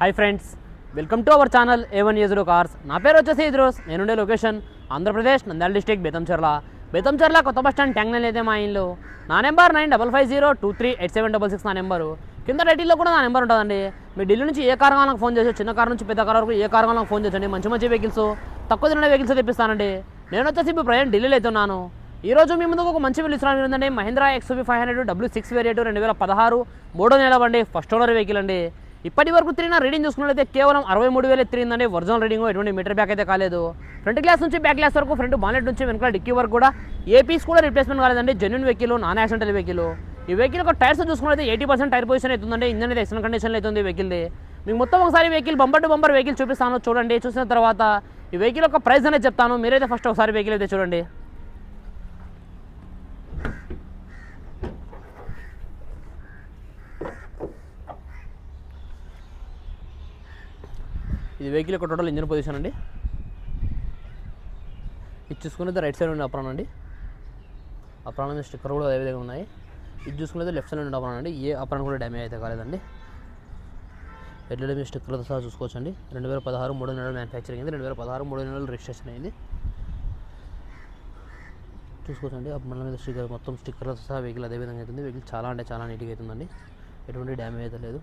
Hi friends welcome to our channel A one one cars నా పేరు వచ్చేసి ఇద్రోస్. నేనుండే లొకేషన్ ఆంధ్రప్రదేశ్ నంద్యాల డిస్టిక్ బేతంచర్ల బేతంచర్ల కొత్త బస్ స్టాండ్ ట్యాంక్ అయితే మా ఇంట్లో నా number nine double five zero two three eight seven double six నా నెంబరు. కింద టైటిల్లో కూడా నా నెంబర్ ఉంటుందండి. మీ ఢిల్లీ నుంచి ఏ కార్ కావాలకు ఫోన్ చేసి చిన్న కార్ నుంచి పెద్ద కార్ వరకు ఏ కార్ కావాలకు ఫోన్ చేసండి మంచి మంచి వెహికల్స్ తక్కువ తిన్న వెహికల్స్ తెప్పిస్తానండి. నేను వచ్చేసి ఇప్పుడు ప్రజెంట్ ఢిల్లీలో అవుతున్నాను ఈ రోజు మీ ముందుకు ఒక మంచి వెహికల్స్ ఏంటంటే Mahindra XUV five hundred W six variant రెండు వేల పదహారు మూడో నెల ఫస్ట్ ఓనర్ వెహికల్ అండి. ఇప్పటి వరకు తిరిగిన రీడింగ్ చూసుకున్నట్లయితే కేవలం అరవై మూడు వేలు తిరిగిందండి. ఒరిజినల్ రీడింగ్ ఎటువంటి మీటర్ బ్యాక్ అయితే కాలేదు. ఫ్రంట్ గ్లాస్ నుంచి బ్యాక్ గ్లాస్ వరకు ఫ్రంట్ బానెట్ నుంచి వెనుక డిక్కీ వరకు కూడా ఏ పీస్ కూడా రిప్లేస్మెంట్ కాలేదండి. Genuine vehicle non accidental vehicle ఈ వెహికల్ ఒక టైర్స్ చూసుకున్నట్లయితే ఎయిటీ పర్సెంట్ టైర్ పొజిషన్ అవుతుందండి ఇంజన్ అయితే ఎక్సలెంట్ కండిషన్లో అవుతుంది వెహికల్ది మీకు మొత్తం ఒకసారి vehicle bumper to bumper vehicle చూపిస్తాను. చూడండి చూసిన తర్వాత ఈ వెహికల్ యొక్క ప్రైస్ అనేది చెప్తాను. మీరైతే ఫస్ట్ ఒకసారి వెహికల్ అయితే చూడండి. ఇది వెహికల్ యొక్క టోటల్ ఇంజన్ పొజిషన్ అండి. ఇది చూసుకునేది రైట్ సైడ్ ఉండే అప్రాణం అండి. అప్రాణం మీద స్టిక్కర్ కూడా అదే విధంగా ఉన్నాయి. ఇది చూసుకునేది లెఫ్ట్ సైడ్ ఉండే అప్రాణం అండి. ఏ అప్రాణం కూడా డ్యామేజ్ అయితే కాలేదండి. ఎడ్ల మీద స్టిక్కర్లతో సహా చూసుకోవచ్చండి. రెండు వేల పదహారు మూడు నెలలు మ్యానుఫ్యాక్చరింగ్ అయింది. రెండు వేల పదహారు మూడు నెలలు రిజిస్ట్రేషన్ అయింది. చూసుకోవచ్చండి. అప్రాణం మీద స్టిక్కర్ మొత్తం స్టిక్కర్లతో సహా వెహికల్ అదే విధంగా అవుతుంది. వెహికల్ చాలా అంటే చాలా నీట్గా అవుతుందండి. ఎటువంటి డ్యామేజ్ అయితే లేదు.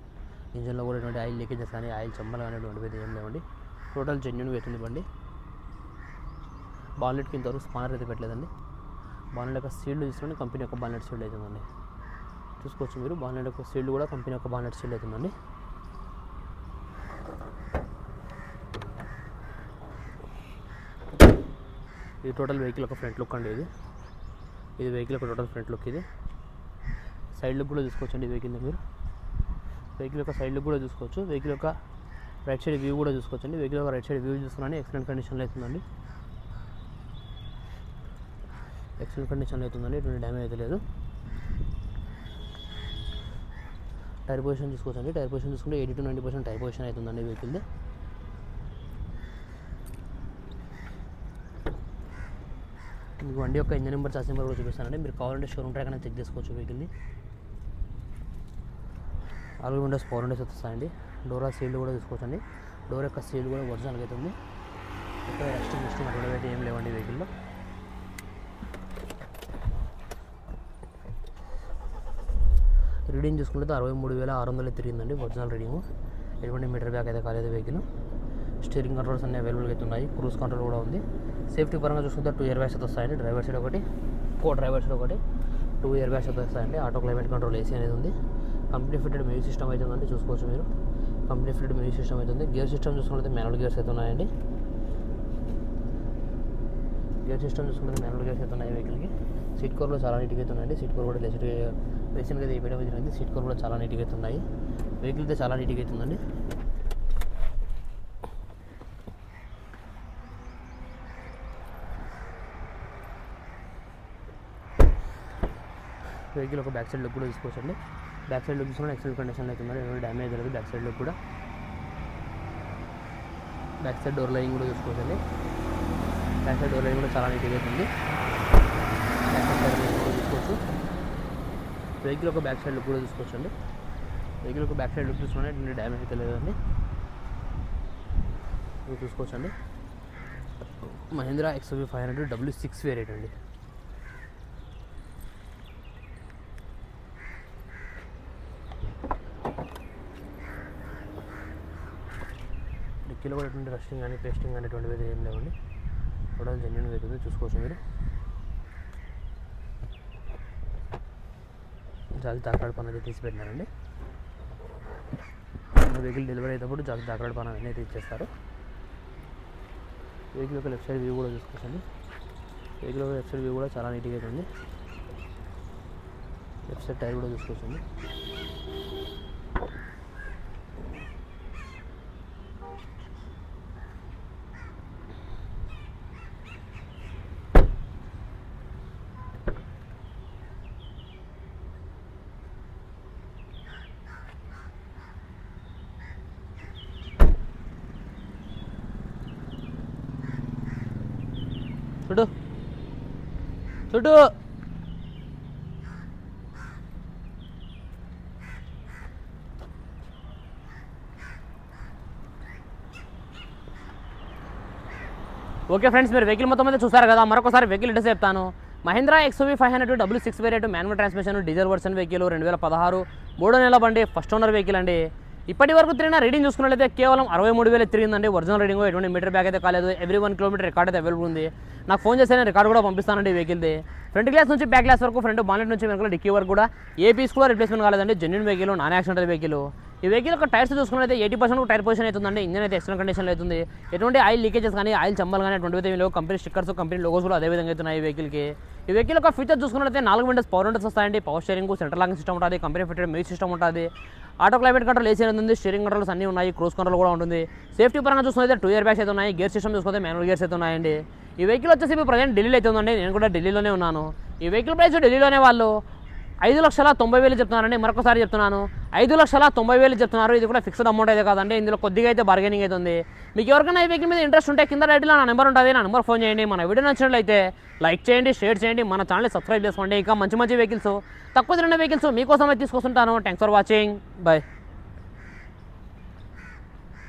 ఇంజన్లో కూడా ఎటువంటి ఆయిల్ లీకేజెస్ కానీ ఆయిల్ చెమ్మలు కానీ ఎటువంటివి ఏం లేవండి. టోటల్ జెన్యున్ అవుతుంది బండి. బాన్లెట్కి ఇంతవరకు స్పానర్ అయితే పెట్టలేదండి. బాలెట్ యొక్క సీల్డ్ తీసుకుని కంపెనీ యొక్క బాలెట్ సీల్డ్ అవుతుందండి చూసుకోవచ్చు మీరు బాలెట్ యొక్క సీల్డ్ కూడా కంపెనీ యొక్క బాలెట్ సీల్డ్ అవుతుందండి ఇది టోటల్ వెహికల్ ఒక ఫ్రంట్ లుక్ అండి ఇది. ఇది వెహికల్ ఒక టోటల్ ఫ్రంట్ లుక్ ఇది. సైడ్ లుక్ కూడా తీసుకోవచ్చండి వెహికల్ని మీరు. వెహికల్ యొక్క సైడ్ కూడా చూసుకోవచ్చు. వెహికల్ యొక్క రైట్ సైడ్ వ్యూ కూడా చూసుకోవచ్చండి వెహికల్ యొక్క రైట్ సైడ్ వ్యూ చూసుకున్నాను ఎక్సలెంట్ కండిషన్లో అవుతుందండి. ఎక్సలెంట్ కండిషన్లో అవుతుందండి. ఎటువంటి డ్యామేజ్ అయితే లేదు. టైర్ పొజిషన్ చూసుకోవచ్చండి టైర్ పొజిషన్ చూసుకుంటే eighty to ninety percent tyre position అవుతుందండి వెహికల్ది. మీకు వండి యొక్క ఇంజన్ నెంబర్ చార్జ్ నెంబర్ కూడా చూపిస్తానండి. మీరు కావాలంటే షోరూమ్ ట్రాక్ అనేది చెక్ చేసుకోవచ్చు వెహికల్ని నాలుగు విండోస్ ఫోర్ విండోస్ వస్తాయండి డోరా సీల్డ్ కూడా తీసుకోవచ్చండి. డోర్ యొక్క సీల్ కూడా ఒరిజినల్గా ఉంది. ఇక్కడ ఎక్స్ట్రా మిస్టింగ్ అటువంటి ఏం లేవండి వెహికల్లో రీడింగ్ చూసుకుంటే అరవై మూడు వేల ఆరు వందలు తిరిగిందండి. Original reading. ఎటువంటి మీటర్ బ్యాక్ అయితే కాలేదు వెహికల్ స్టీరింగ్ కంట్రోల్స్ అన్ని అవైలబుల్గా అయితే ఉన్నాయి. క్రూజ్ కంట్రోల్ కూడా ఉంది. సేఫ్టీ పరంగా చూసుకుంటే టూ ఇయర్ బ్యాగ్స్ అయితే వస్తాయండి. డ్రైవర్ సైడ్ ఒకటి కో డ్రైవర్ సైడ్ ఒకటి టూ ఇయర్ బ్యాగ్స్ అయితే వస్తాయండి ఆటో క్లైమేట్ కంట్రోల్ ఏసీ అనేది ఉంది. కంపెనీ ఫిటెడ్ మ్యూజిక్ సిస్టమ్ అయితే ఉందండి చూసుకోవచ్చు మీరు. కంపెనీ ఫిటెడ్ మ్యూజిక్ సిస్టమ్ అయితే ఉంది. గేర్ సిస్టమ్ చూసుకుంటే మ్యానువల్ గేర్స్ అయితే ఉన్నాయండి. గేర్ సిస్టమ్ చూసుకుంటే మ్యానువల్ గేర్స్ అయితే ఉన్నాయి వెహికల్కి. సీట్ కోర్లో చాలా నీట్గా అయితే ఉన్నాయండి. సీట్ కోర్ కూడా లేచి రీసెంట్గా వేయడం జరిగింది సీట్ కోర్ కూడా చాలా నీట్గా అయితే ఉన్నాయి. వెహికల్ అయితే చాలా నీట్గా అయితే ఉందండి. వెహికల్ ఒక బ్యాక్ సైడ్ లుక్ కూడా తీసుకోవచ్చండి. బ్యాక్ సైడ్ లుక్ తీసుకుని ఎక్సలెంట్ కండిషన్లో అయితే మరి ఎటువంటి డ్యామేజ్ లేదు బ్యాక్ సైడ్ కూడా బ్యాక్ సైడ్ డోర్ లైన్ కూడా చూసుకోవచ్చండి. బ్యాక్ సైడ్ డోర్ లైన్ కూడా చాలా నీట్గా అవుతుంది బ్యాక్ సైడ్ డోర్ లైన్ కూడా చూసుకోవచ్చు. వెహికల్ ఒక బ్యాక్ సైడ్ లుక్ కూడా చూసుకోవచ్చండి. వెహికల్ ఒక బ్యాక్ సైడ్ లుక్ చూసుకుంటే ఎటువంటి డ్యామేజ్ అయితే లేదండి. మీరు చూసుకోవచ్చండి. Mahindra XUV five hundred W six variant అండి. కిలో కూడా ఎటువంటి రస్టింగ్ కానీ పేస్టింగ్ కానీ ఏం లేవండి. కూడా జెన్యున్గా అవుతుంది చూసుకోవచ్చు మీరు. జాలి దాకరాడు పని అయితే తీసి పెట్టినారండి. వెహికల్ డెలివరీ అయినప్పుడు జాలి దాకరాడు పని అనేది ఇచ్చేస్తారు. వెహికల్ యొక్క లెఫ్ట్ సైడ్ వ్యూ కూడా చూసుకోవచ్చండి. వెహికల్ యొక్క లెఫ్ట్ సైడ్ వ్యూ కూడా చాలా నీట్గా ఉంది లెఫ్ట్ సైడ్ టైర్ కూడా చూసుకోవచ్చండి. చుడు. చుడు. ఓకే ఫ్రెండ్స్ మీరు వెహికల్ మొత్తం మీద చూసారు కదా. మరొకసారి వెహికల్ డీటెయిల్స్ చెప్తాను. Mahindra XUV five hundred W six variant manual transmission diesel version vehicle రెండు వేల పదహారు మూడో నెల బండి ఫస్ట్ ఓనర్ వెహికల్ అండి. ఇప్పటి వరకు తిరిగిన రీడింగ్ చూసుకున్నట్లయితే కేవలం అరవై మూడు వేలు తిరిగిందండి. ఒరిజినల్ రీడింగ్ ఎటువంటి మీటర్ బ్యాక్ అయితే కాలేదు. ఎవ్రీ వన్ కిలోమీటర్ రికార్డ్ అయితే అవైలబుల్ ఉంది. నాకు ఫోన్ చేస్తే నేను రికార్డ్ కూడా పంపిస్తానండి వెహికల్ది ఫ్రంట్ గ్లాస్ నుంచి బ్యాక్ గ్లాస్ వరకు ఫ్రంట్ బానెట్ నుంచి వెనకాల డిక్కీ వరకు కూడా ఏ పీస్ కూడా రిప్లేస్మెంట్ కాలేదండి. Genuine vehicle non accidental vehicle ఈ వెహికల్ యొక్క టైర్స్ చూసుకున్నట్లయితే ఎయిటీ పర్సెంట్ టైర్ పొజిషన్ అవుతుందండి. ఇంజన్ అయితే ఎక్స్ట్రా కండిషన్లో అవుతుంది. ఎటువంటి ఆయిల్ లీకేజెస్ కానీ ఆయిల్ చంబల్ కానీ అటువంటి అయితే లేవు కంపెనీ స్టిక్కర్స్ కంపెనీ లోగోస్ కూడా అదే విధంగా అవుతున్నాయి ఈ వెహికల్కి ఈ వెహికల్ యొక్క ఫీచర్ చూసుకున్నట్లయితే నాలుగు విండోస్ పవర్ విండోస్ వస్తాయండి. Power steering central locking system ఉంటుంది. కంపెనీ ఫిటెడ్ మ్యూజిక్ సిస్టమ్ ఉంటుంది. ఆటో క్లైమేట్ కంట్రోల్ ఏసీ అనేది ఉంది. స్టీరింగ్ కంట్రోల్స్ అన్నీ ఉన్నాయి. క్రోస్ కంట్రోల్ కూడా ఉంటుంది. సేఫ్టీ పరంగా చూసుకుంటే టూ ఇయర్ బ్యాగ్స్ అయితే ఉన్నాయి. గేర్ సిస్టమ్ చూసుకుంటే మాన్యువల్ గేర్స్ అయితే ఉన్నాయండి. ఈ వెహికల్ వచ్చేసి ఇప్పుడు ప్రజెంట్ ఢిల్లీలో అయితే ఉందండి. నేను కూడా ఢిల్లీలోనే ఉన్నాను. ఈ వెహికల్ ప్రైస్ ఢిల్లీలోనే వాళ్ళు ఐదు లక్షల తొంభై వేలు చెప్తున్నారండి మరొకసారి చెప్తున్నాను. ఐదు లక్షల తొంభై వేలు చెప్తున్నారు ఇది కూడా ఫిక్స్డ్ అమౌంట్ అయితే కాదండి ఇందులో కొద్దిగా అయితే బార్గెనింగ్ అయితే ఉంది. మీకు ఎవరికైనా ఈ వెహికల్ మీద ఇంట్రెస్ట్ ఉంటే కింద రైట్లో నా నెంబర్ ఉంటుంది నా నెంబర్ ఫోన్ చేయండి. మన వీడియో నచ్చినట్లయితే లైక్ చేయండి షేర్ చేయండి మన ఛానల్ సబ్స్క్రైబ్ చేసుకోండి. ఇంకా మంచి మంచి వెహికల్స్ తక్కువ తిరిగిన వెహికల్స్ మీకోసమే తీసుకొస్తుంటాను. Thanks for watching bye